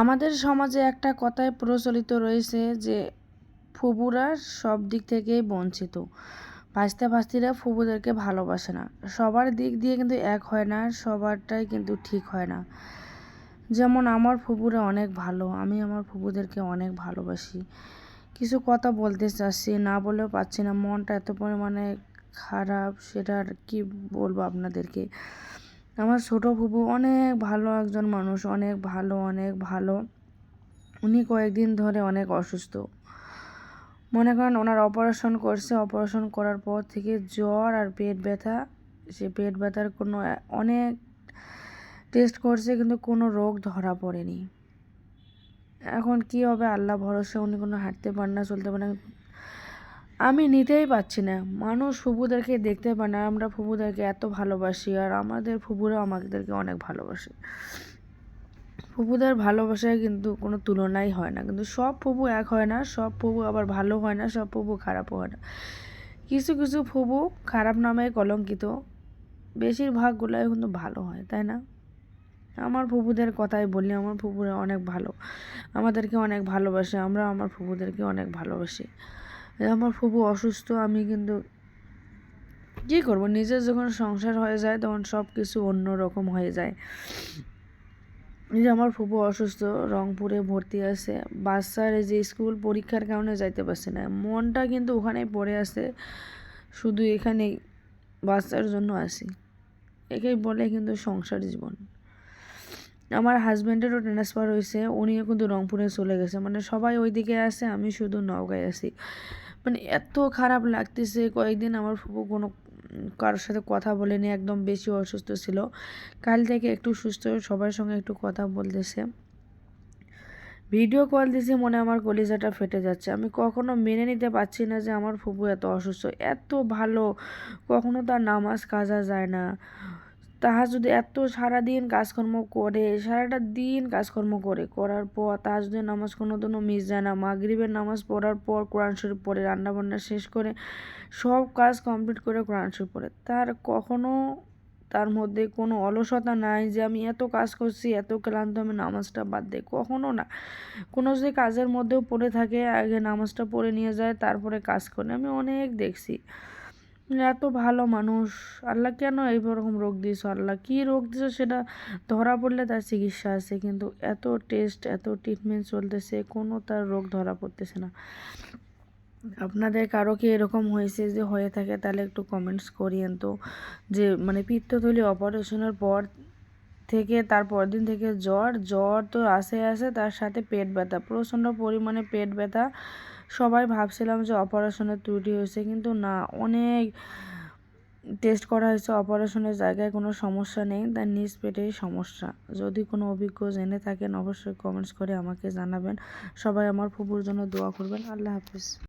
আমাদের সমাজে একটা কথায় প্রচলিত রয়েছে যে ফুবুরা সব দিক থেকেই বঞ্চিত। ভাসতে ভাস্তিরা ফুবুদেরকে ভালোবাসে না। সবার দিক দিয়ে কিন্তু এক হয় না, সবারটাই কিন্তু ঠিক হয় না। যেমন আমার ফুবুরা অনেক ভালো, আমি আমার ফুবুদেরকে অনেক ভালোবাসি। কিছু কথা বলতে চাচ্ছি, না বলেও পাচ্ছি না, মনটা এত পরিমাণে খারাপ, সেটা আর কি বলব আপনাদেরকে? আমার ছোটো ফুপু অনেক ভালো একজন মানুষ, অনেক ভালো অনেক ভালো। উনি কয়েকদিন ধরে অনেক অসুস্থ। মনে করেন ওনার অপারেশন করছে অপারেশন করার পর থেকে জ্বর আর পেট ব্যথা, সে পেট ব্যথার কোনো, অনেক টেস্ট করছে কিন্তু কোনো রোগ ধরা পড়েনি। এখন কি হবে? আল্লাহ ভরসা, উনি কোনো হাঁটতে পারে না, চলতে পারে না। আমি নিতেই পারছি না। মানুষ ফুবুদেরকে দেখতে পায় না আমরা ফুবুদেরকে এত ভালোবাসি, আর আমাদের ফুবুরা আমাদেরকে অনেক ভালোবাসে। ফুবুদের ভালোবাসায় কিন্তু কোনো তুলনাই হয় না। কিন্তু সব ফুবু এক হয় না, সব ফুবু আবার ভালো হয় না, সব ফুবু খারাপও হয় না। কিছু কিছু ফুবু খারাপ নামে কলঙ্কিত, বেশিরভাগগুলোই কিন্তু ভালো হয়, তাই না? আমার ফুবুদের কথাই বলি, আমার ফুবুরা অনেক ভালো, আমাদেরকে অনেক ভালোবাসে আমরা আমার ফুবুদেরকে অনেক ভালোবাসি। আমার ফুবু অসুস্থ, আমি কিন্তু কী করব? নিজের যখন সংসার হয়ে যায়, তখন সব কিছু অন্য রকম হয়ে যায়। যে আমার ফুপু অসুস্থ, রংপুরে ভর্তি আছে। বাচ্চার যে স্কুল পরীক্ষার কারণে যাইতে পারছে না। মনটা কিন্তু ওখানেই পড়ে আছে। শুধু এখানেই বাচ্চার জন্য আসি একেই বলে কিন্তু সংসার জীবন। আমার হাজব্যান্ডেরও ট্রান্সফার হয়েছে। উনিও কিন্তু রংপুরে চলে গেছে। মানে সবাই ওইদিকে আছে, আমি শুধু নওগাঁয় আছি। মানে এত খারাপ লাগতেছে। কয়েকদিন আমার ফুপু কোনো কারোর সাথে কথা বলেনি, একদম বেশি অসুস্থ ছিল। কাল থেকে একটু সুস্থ, সবার সঙ্গে একটু কথা বলতেছে। ভিডিও কল দিছে মনে আমার কলিজাটা ফেটে যাচ্ছে। আমি কখনো মেনে নিতে পারছি না যে আমার ফুপু এত অসুস্থ। এত ভালো, কখনো তার নামাজ কাজা যায় না। তাহা যদি এত সারাদিন কাজকর্ম করে, সারাটা দিন কাজকর্ম করে, করার পর যদি নামাজ কোনো দিনও মিস যায় না, মাগরিবের নামাজ পড়ার পর কোরআন শরীফ পড়ে, রান্নাবান্না শেষ করে সব কাজ কমপ্লিট করে কোরআন শরীফ পড়ে, তার কখনো তার মধ্যে কোনো অলসতা নাই যে আমি এত কাজ করছি, এত ক্লান্ত আমি নামাজটা বাদ দিই, কখনো না। কোনো যদি কাজের মধ্যেও পড়ে থাকে, আগে নামাজটা পড়ে নিয়ে যায়, তারপরে কাজ করে, আমি অনেক দেখছি। এত ভালো মানুষ। আল্লাহ কেন এইরকম রোগ দিয়েছ? আল্লাহ কী রোগ দিয়েছ সেটা ধরা পড়লে তার চিকিৎসা আছে। কিন্তু এত টেস্ট এত ট্রিটমেন্ট চলতেছে, কোনো তার রোগ ধরা পড়তেছে না। আপনাদের কারও কি এরকম হয়েছে যে হয়ে থাকে তাহলে একটু কমেন্টস করিয়েন তো। যে মানে পিত্তথলি অপারেশনের পর থেকে তার দিন থেকে জ্বর জ্বর তো আসে আসে তার সাথে পেট ব্যথা, প্রচণ্ড পরিমাণে পেট ব্যথা। সবাই ভাবছিলাম যে অপারেশনের ত্রুটি হয়েছে, কিন্তু না, অনেক টেস্ট করা হয়েছে, অপারেশনের জায়গায় কোনো সমস্যা নেই তার নিজ পেটেই সমস্যা। যদি কোনো অভিজ্ঞ জেনে থাকেন, অবশ্যই কমেন্টস করে আমাকে জানাবেন। সবাই আমার ফুপুর জন্য দোয়া করবেন। আল্লাহ হাফিজ।